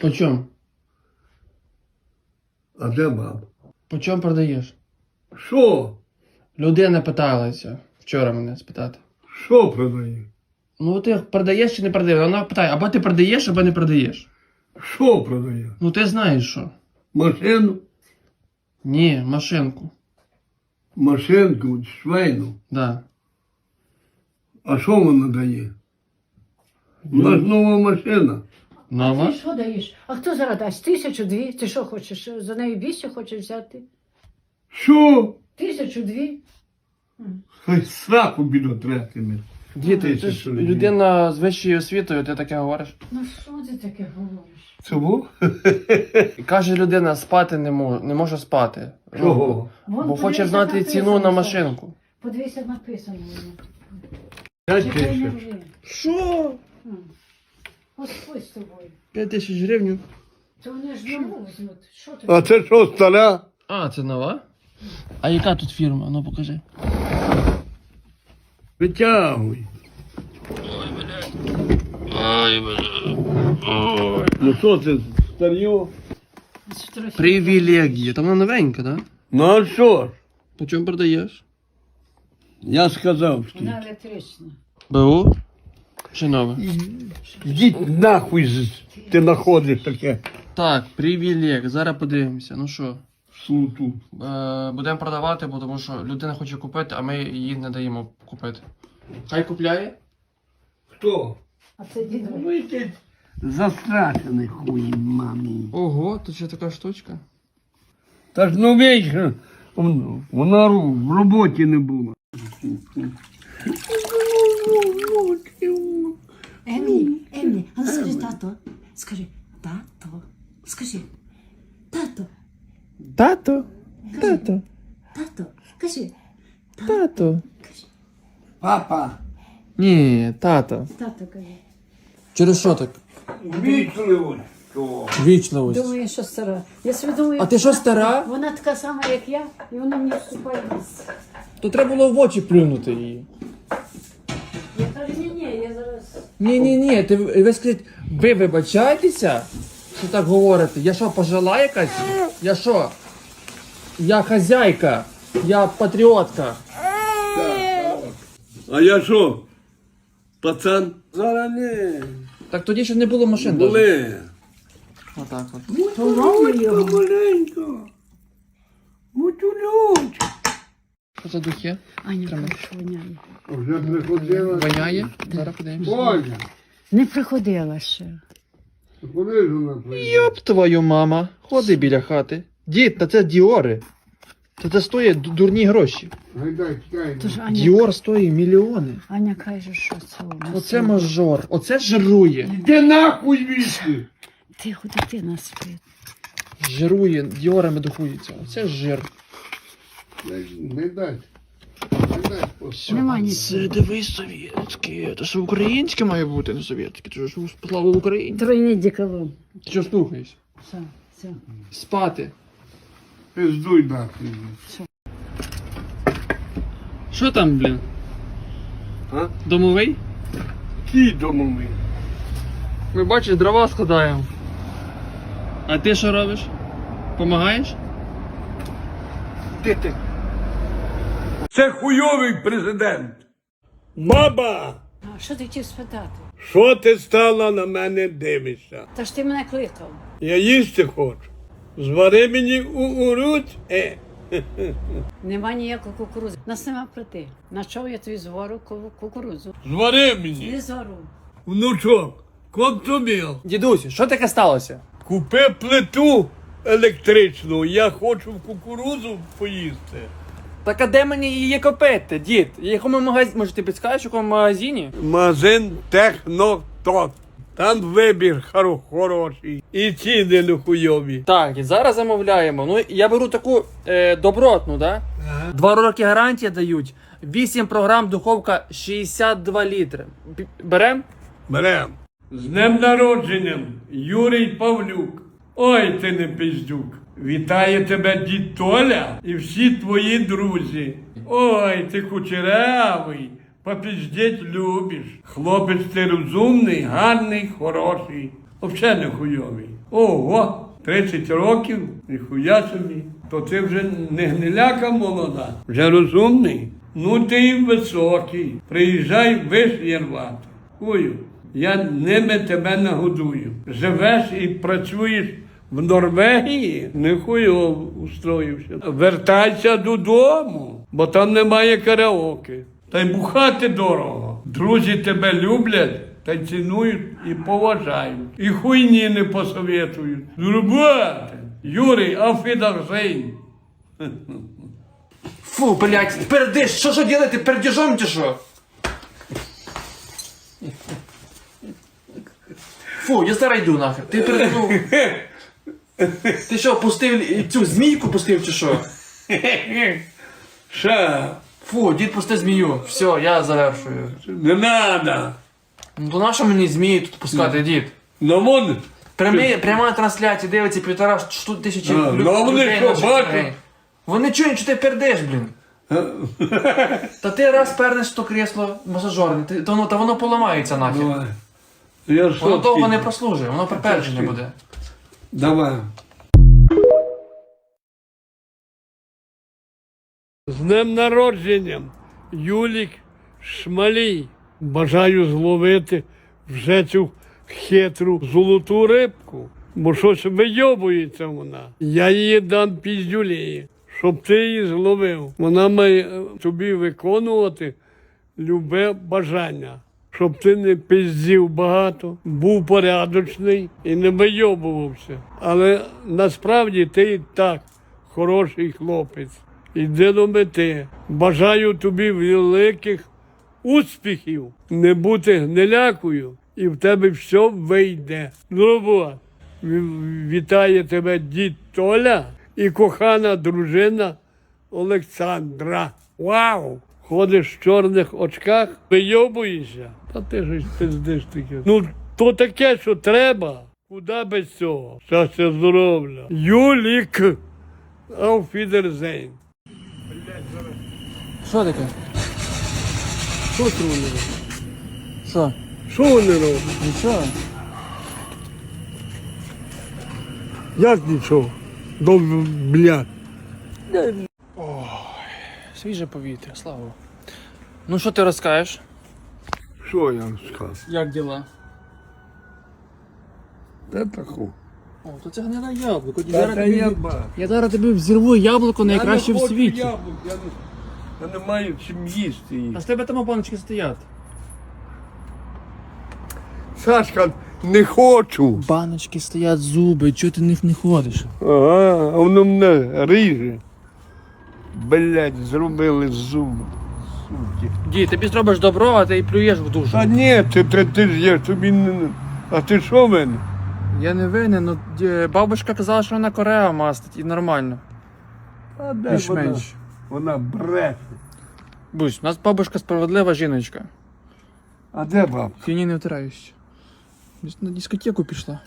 По чому? А де баба? По чому продаєш? Що? Людина питалася вчора мене спитати. Що продає? Ну ти продаєш чи не продаєш? Вона питає, або ти продаєш, або не продаєш. Що продає? Ну ти знаєш що? Машину? Ні, машинку. Машинку, швейну. Да. А що вона дає? У нас нова машина. Нова? Ти що даєш? А хто зараз дасть? Тисячу дві? Ти що хочеш? За неї більше хочеш взяти? Що? Тисячу дві? Хай сраку бідотретиме. Діти, Ти ж людина з вищою освітою, ти таке говориш. Ну що ти таке говориш? І каже людина, спати не може, не може спати. Чого? Вон, Бо хоче подивися, знати написано, ціну на машинку. Подивися, написано воно. П'ять Чекай, не тисяч. рви. Що? М. Господь з тобою. 5 тисяч гривень. То вони ж нову візьмуть. Що ти? А це що, стара? А, це нова? А яка тут фірма? Ну покажи. Витягуй. Ай, Ну що це, старьо? Страшно. Привілегія. Там вона новенька, так? Да? Ну а що ж? По чому продаєш? Я сказав, що Вона електрична. БУ? Чи нове? йдіть нахуй, з- ти знаходиш таке Так, привілег. Зараз подивимося. Ну що, суту. е, будемо продавати, бо тому що людина хоче купити, а ми їй не даємо купити. Хай купляє? Хто? А це дідо. Ну застрашений хуй мамі. Ого, тут ще така штучка. Та ж ну вічно, вона ру- в роботі не була. Емі, Емі, а ну скажи тато. Скажи, тато. Скажи, тато, Тато, тато, тато. Кажи, тато. Папа, Ні, тато. тато кажи. Через що так? вічливо. Що? Вічливость. Думаю, що стара. Я собі думаю, А ти що стара? Вона така сама, як я, і вона мені вступає в ліс. То треба було в очі плюнути її. Ні, ні, ні, ти ви скажіть, ви вибачаєтеся, що так говорите? Я що, пожила якась? Я що? Я хазяйка, я патріотка. А я що? Пацан? Зараз не. Так тоді ще не було машин. даже. Були. Отак от. Маленько, маленько. Бутюльончик. Що за духи? Аня, хорошо, воняє. Вже приходила. Воняє? Зараз подивимося. Оля, Не приходила ще. куди ж вона приїхала? Йоп твою мама, ходи біля хати. Дід, та це діори. Та це стоїть ду- дурні гроші. Гайдай, чекай. Тож Аня, Діор стоїть мільйони. Аня каже, що це у нас. Оце мажор, оце жирує. Іди нахуй вічки. Тихо, дитина спить. Жирує, діорами духується. Оце жир. Гайдай. Гайдай. Нема Це дивись совєтське. Це ж українське має бути, не совєтське. Це ж слава Україні. Тройний деколон. Ти що слухаєш? Все, все. Спати. Пиздуй нахуй. Що там, блін? А? Домовий? Кій домовий. Ми бачиш, дрова складаємо. А ти що робиш? Помагаєш? Де ти? Це хуйовий президент. Баба! А що ти хотів спитати? Що ти стала на мене дивишся? Та ж ти мене кликав. Я їсти хочу. Звари мені у уруть. Е. Нема ніякого кукурудзи. Нас нема прийти. На чого я тобі звору ку- кукурудзу? Звари мені. Не зору. Внучок, контоміл. Дідусь, що таке сталося? Купи плиту електричну. Я хочу в кукурузу поїсти. Так а де мені її купити, дід? Якому магазині? Може ти підскажеш, в якому магазині? Магазин Технотот. Там вибір хоро- хороший. І ціни не хуйові. Так, і зараз замовляємо. Ну, я беру таку е, добротну, да? Два роки гарантія дають. 8 програм, духовка 62 літри. Б- Берем? Берем. З днем народженням, Юрій Павлюк. Ой, ти не пиздюк. Вітає тебе дід Толя і всі твої друзі. Ой, ти кучерявий, попіздіть любиш. Хлопець ти розумний, гарний, хороший. Взагалі не хуйовий. Ого, 30 років, ніхуя собі. То ти вже не гниляка молода, вже розумний. Ну ти і високий. Приїжджай виш рвати. Хую, я ними тебе нагодую. Живеш і працюєш в Норвегії, не хуйово устроївся. Вертайся додому, бо там немає караоке. Та й бухати дорого. Друзі тебе люблять та цінують і поважають. І хуйні не посоветують. Зробати. Юрій, афідахзейн. Фу, блядь, пердиш, що що делаете, пердежом чи що? Фу, я зараз йду нахер. Ти перднув. Ти що, пустив цю змійку пустив чи що? Ша, Фу, дід пусти змію. Все, я завершую. не надо. Ну то нащо мені змії тут пускати, дід? Ну вон, Прямі, пряма трансляція дивиться півтора шту тисячі А, лю- ну, вони людей що, наших бачать? людей. Вони чують, що ти пердеш, блін. Та ти раз пернеш то кресло масажорне, ти- то воно, та воно поламається нахер. давай. Я Воно що довго не ти? прослужить, воно припердження буде. Давай. З днем народження, Юлік Шмалій. Бажаю зловити вже цю хитру золоту рибку, бо щось вийобується вона. Я її дам піздюлі, щоб ти її зловив. Вона має е, тобі виконувати любе бажання. Щоб ти не пиздів багато, був порядочний і не вийобувався. Але насправді ти і так хороший хлопець. Іди до мети. Бажаю тобі великих успіхів, не бути гнилякою, і в тебе все вийде. Ну, Вітає тебе дід Толя і кохана дружина Олександра. Вау! Ходиш в чорних очках, вийобуєшся. Та ти ж пиздиш таке. Ну, то таке, що треба. Куди без цього? Щастя здоров'я. Юлік. Ауфідерзейн. Що таке? Що це вони роблять? Що? Що вони роблять? Нічого. Як нічого? До блядь. Свіже повітря, слава. Ну що ти розкажеш? Що я скажу? Як діла? Де таку? О, то це гниле яблуко. Я бачу. я зараз тобі взірву яблуко найкраще Я в хочу світі. яблук, Я не, я не маю чим їсти їх. А з тебе там баночки стоять. Сашка, не хочу. Баночки стоять зуби, чого ти в них не ходиш? Ага, а воно мене ріже. Блять, зробили. Суки. Ді, тобі зробиш добро, а ти і плюєш в душу. Та ні, ти, ти, ти ж я тобі не. А ти що в мене? Я не винен, ну ді- бабушка казала, що вона Корея мастить і нормально. А де вона? Більш-менш. Вона бреше. Бусь, у нас бабушка справедлива жіночка. А де баб? Фіні не втираєш. Десь На дискотеку пішла.